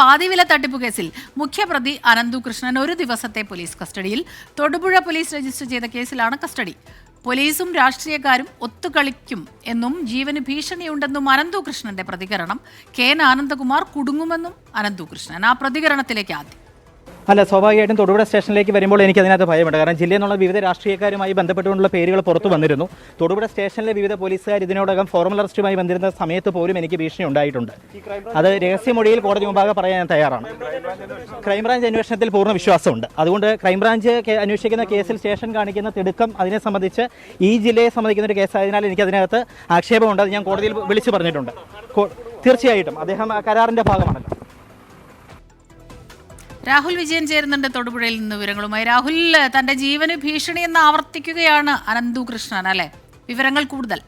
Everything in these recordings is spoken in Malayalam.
പാതിവില തട്ടിപ്പ് കേസിൽ മുഖ്യപ്രതി അനന്തു കൃഷ്ണൻ ഒരു ദിവസത്തെ പോലീസ് കസ്റ്റഡിയിൽ. തൊടുപുഴ പോലീസ് രജിസ്റ്റർ ചെയ്ത കേസിലാണ് കസ്റ്റഡി. പോലീസും രാഷ്ട്രീയക്കാരും ഒത്തുകളിക്കും എന്നും ജീവന് ഭീഷണിയുണ്ടെന്നും അനന്തു കൃഷ്ണന്റെ പ്രതികരണം. കെ എൻ ആനന്ദകുമാർ കുടുങ്ങുമെന്നും അനന്തു കൃഷ്ണൻ ആ പ്രതികരണത്തിലേക്ക് ആദ്യം. അല്ല സ്വാഭാവികമായിട്ടും തൊടുപുഴ സ്റ്റേഷനിലേക്ക് വരുമ്പോൾ എനിക്ക് അതിനകത്ത് ഭയമുണ്ട്. കാരണം ജില്ലയിൽ നിന്നുള്ള വിവിധ രാഷ്ട്രീയക്കാരുമായി ബന്ധപ്പെട്ടുകൊണ്ടുള്ള പേരുകൾ പുറത്തു വന്നിരുന്നു. തൊടുപുഴ സ്റ്റേഷനിലെ വിവിധ പോലീസുകാർ ഇതിനോടകം ഫോർമൽ അറസ്റ്റുമായി വന്നിരുന്ന സമയത്ത് പോലും എനിക്ക് ഭീഷണി ഉണ്ടായിട്ടുണ്ട്. അത് രഹസ്യമൊഴിയിൽ കോടതി മുമ്പാകെ പറയാൻ ഞാൻ തയ്യാറാണ്. ക്രൈംബ്രാഞ്ച് അന്വേഷണത്തിൽ പൂർണ വിശ്വാസമുണ്ട്. അതുകൊണ്ട് ക്രൈംബ്രാഞ്ച് അന്വേഷിക്കുന്ന കേസിൽ സ്റ്റേഷൻ കാണിക്കുന്ന തിടുക്കം അതിനെ സംബന്ധിച്ച് ഈ ജില്ലയെ സംബന്ധിക്കുന്ന ഒരു കേസായതിനാൽ എനിക്ക് അതിനകത്ത് ആക്ഷേപമുണ്ട്. അത് ഞാൻ കോടതിയിൽ വിളിച്ചു പറഞ്ഞിട്ടുണ്ട്. തീർച്ചയായിട്ടും. അദ്ദേഹം കരാറിന്റെ ഭാഗമാണല്ലോ. രാഹുൽ വിജയൻ ചേരുന്നുണ്ട് തൊടുപുഴയിൽ നിന്ന് വിവരങ്ങളുമായി. രാഹുൽ തന്റെ ജീവന് ഭീഷണി എന്ന് ആവർത്തിക്കുകയാണ് അനന്തു കൃഷ്ണൻ അല്ലെ? വിവരങ്ങൾ കൂടുതൽ.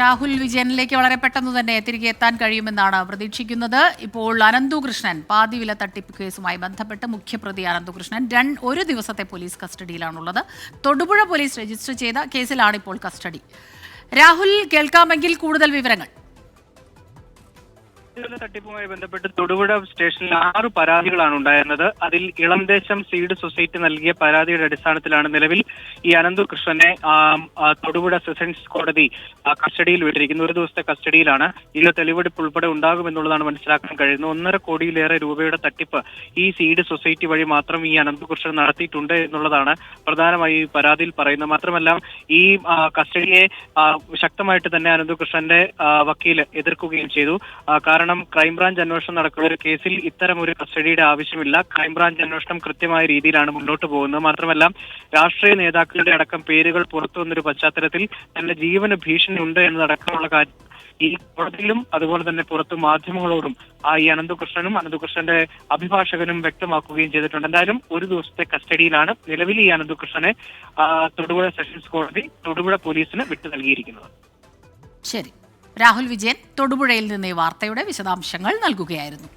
രാഹുൽ വിജയനിലേക്ക് വളരെ പെട്ടെന്ന് തന്നെ തിരികെ എത്താൻ കഴിയുമെന്നാണ് പ്രതീക്ഷിക്കുന്നത്. ഇപ്പോൾ അനന്തു കൃഷ്ണൻ പാതിവില തട്ടിപ്പ് കേസുമായി ബന്ധപ്പെട്ട് മുഖ്യപ്രതി അനന്തു കൃഷ്ണൻ രണ്ട് ഒരു ദിവസത്തെ പോലീസ് കസ്റ്റഡിയിലാണുള്ളത്. തൊടുപുഴ പോലീസ് രജിസ്റ്റർ ചെയ്ത കേസിലാണ് ഇപ്പോൾ കസ്റ്റഡി. രാഹുൽ കേൾക്കാമെങ്കിൽ കൂടുതൽ വിവരങ്ങൾ. തട്ടിപ്പുമായി ബന്ധപ്പെട്ട് തൊടുപുഴ സ്റ്റേഷനിൽ ആറ് പരാതികളാണ് ഉണ്ടായിരുന്നത്. അതിൽ ഇളംദേശം സീഡ് സൊസൈറ്റി നൽകിയ പരാതിയുടെ അടിസ്ഥാനത്തിലാണ് നിലവിൽ ഈ അനന്തു കൃഷ്ണനെ തൊടുപുഴ സെഷൻസ് കോടതി കസ്റ്റഡിയിൽ വിട്ടിരിക്കുന്നത്. ഒരു ദിവസത്തെ കസ്റ്റഡിയിലാണ്. ഇന്ന് തെളിവെടുപ്പ് ഉൾപ്പെടെ ഉണ്ടാകുമെന്നുള്ളതാണ് മനസ്സിലാക്കാൻ കഴിയുന്നത്. ഒന്നര കോടിയിലേറെ രൂപയുടെ തട്ടിപ്പ് ഈ സീഡ് സൊസൈറ്റി വഴി മാത്രം ഈ അനന്തു കൃഷ്ണൻ നടത്തിയിട്ടുണ്ട് എന്നുള്ളതാണ് പ്രധാനമായി പരാതിയിൽ പറയുന്നത്. മാത്രമല്ല ഈ കസ്റ്റഡിയെ ശക്തമായിട്ട് തന്നെ അനന്തു കൃഷ്ണന്റെ ആ, വക്കീൽ എതിർക്കുകയും ചെയ്തു. ആ, കാരണം ക്രൈംബ്രാഞ്ച് അന്വേഷണം നടക്കുന്ന ഒരു കേസിൽ ഇത്തരം ഒരു കസ്റ്റഡിയുടെ ആവശ്യമില്ല. ക്രൈംബ്രാഞ്ച് അന്വേഷണം കൃത്യമായ രീതിയിലാണ് മുന്നോട്ട് പോകുന്നത്. മാത്രമല്ല രാഷ്ട്രീയ നേതാക്കളുടെ അടക്കം പേരുകൾ പുറത്തു വന്നൊരു പശ്ചാത്തലത്തിൽ തന്റെ ജീവന ഭീഷണി ഉണ്ട് എന്നതടക്കമുള്ള കാര്യം ഈ കോടതിയിലും അതുപോലെ തന്നെ പുറത്തു മാധ്യമങ്ങളോടും ആ ഈ അനന്തകൃഷ്ണനും അനന്തകൃഷ്ണന്റെ അഭിഭാഷകനും വ്യക്തമാക്കുകയും ചെയ്തിട്ടുണ്ട്. എന്തായാലും ഒരു ദിവസത്തെ കസ്റ്റഡിയിലാണ് നിലവിൽ ഈ അനന്തകൃഷ്ണനെ തൊടുപുഴ സെഷൻസ് കോടതി തൊടുപുഴ പോലീസിന് വിട്ടു നൽകിയിരിക്കുന്നത്. ശരി. രാഹുൽ വിജയൻ തൊടുപുഴയിൽ നിന്ന് ഈ വാർത്തയുടെ വിശദാംശങ്ങൾ നൽകുകയായിരുന്നു